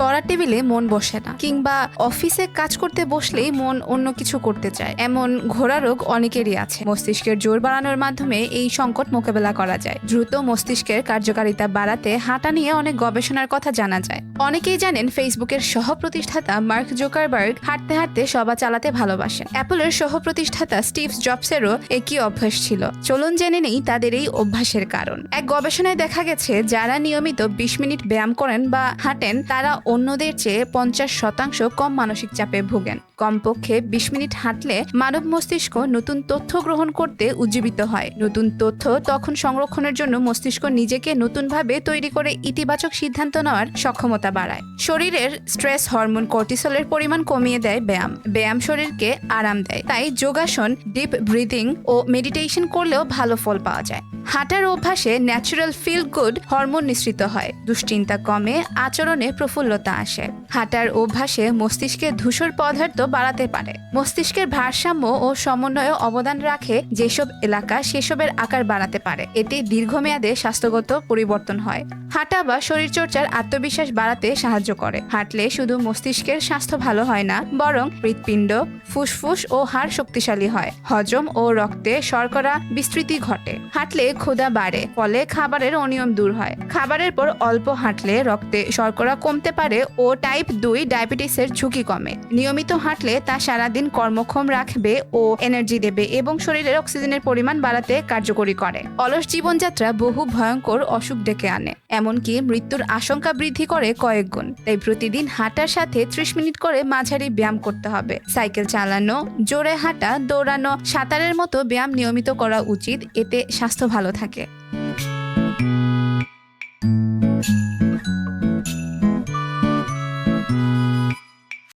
পড়ার টেবিলে মন বসে না, কিংবা অফিসে কাজ করতে বসলেই মন অন্য কিছু করতে চায়। এমন ঘোড়া রোগ অনেকেরই আছে। মস্তিষ্কের জোর বাড়ানোর মাধ্যমে এই সংকট মোকাবেলা করা যায়। দ্রুত মস্তিষ্কের কার্যকারিতা বাড়াতে হাঁটা নিয়ে অনেক গবেষণার কথা জানা যায়। অনেকেই জানেন ফেসবুকের সহ প্রতিষ্ঠাতা মার্ক জোকারবার্গ হাঁটতে হাঁটতে সভা চালাতে ভালোবাসেন। অ্যাপলের সহ প্রতিষ্ঠাতা স্টিভ জবসেরও একই অভ্যাস ছিল। চলুন জেনে নেই তাদের এই অভ্যাসের কারণ। এক গবেষণায় দেখা গেছে, যারা নিয়মিত বিশ মিনিট ব্যায়াম করেন বা হাঁটেন, তারা অন্যদের চেয়ে পঞ্চাশ শতাংশ কম মানসিক চাপে ভোগেন। কমপক্ষে বিশ মিনিট হাঁটলে মানব মস্তিষ্ক নতুন তথ্য গ্রহণ করতে উজ্জীবিত হয়। নতুন তথ্য তখন সংরক্ষণের জন্য মস্তিষ্ক নিজেকে নতুনভাবে তৈরি করে ইতিবাচক সিদ্ধান্ত নেওয়ার সক্ষমতা বাড়ায়। শরীরের স্ট্রেস হরমোন কর্টিসলের পরিমাণ কমিয়ে দেয় ব্যায়াম। ব্যায়াম শরীরকে আরাম দেয়। তাই যোগাসন, ডিপ ব্রিদিং ও মেডিটেশন করলেও ভালো ফল পাওয়া যায়। হাঁটার অভ্যাসে ন্যাচারাল ফিল গুড হরমোন নিঃসৃত হয়। দুশ্চিন্তা কমে, আচরণে প্রফুল্লতা আসে। হাঁটার অভ্যাসে মস্তিষ্কে ধূসর পদার্থ বাড়াতে পারে। মস্তিষ্কের ভারসাম্য ও সমন্বয়ে অবদান রাখে যেসব এলাকা সেসবের আকার বাড়াতে পারে। এতে দীর্ঘমেয়াদে স্বাস্থ্যগত পরিবর্তন হয়। হাঁটা বা শরীরচর্চার আত্মবিশ্বাস বাড়াতে সাহায্য করে। হাঁটলে শুধু মস্তিষ্কের স্বাস্থ্য ভালো হয় না, বরং হৃৎপিণ্ড, ফুসফুস ও হাড় শক্তিশালী হয়। হজম ও রক্তে শর্করা বিস্তৃতি ঘটে। হাঁটলে ক্ষুধা বাড়ে, ফলে খাবারের অনিয়ম দূর হয়। খাবারের পর অল্প হাঁটলে রক্তে শর্করা কমতে পারে ও টাইপ দুই ডায়াবেটিসের ঝুঁকি কমে। নিয়মিত হাঁটলে তা সারাদিন কর্মক্ষম রাখবে ও এনার্জি দেবে এবং শরীরের অক্সিজেনের পরিমাণ বাড়াতে কার্যকরী করে। অলস জীবনযাত্রা বহু ভয়ঙ্কর অসুখ ডেকে আনে, এমনকি মৃত্যুর আশঙ্কা বৃদ্ধি করে কয়েক গুণ। তাই প্রতিদিন হাঁটার সাথে ত্রিশ মিনিট করে মাঝারি ব্যায়াম করতে হবে। সাইকেল চালানো, জোরে হাঁটা, দৌড়ানো, সাঁতারের মতো ব্যায়াম নিয়মিত করা উচিত, এতে স্বাস্থ্য ভালো থাকে।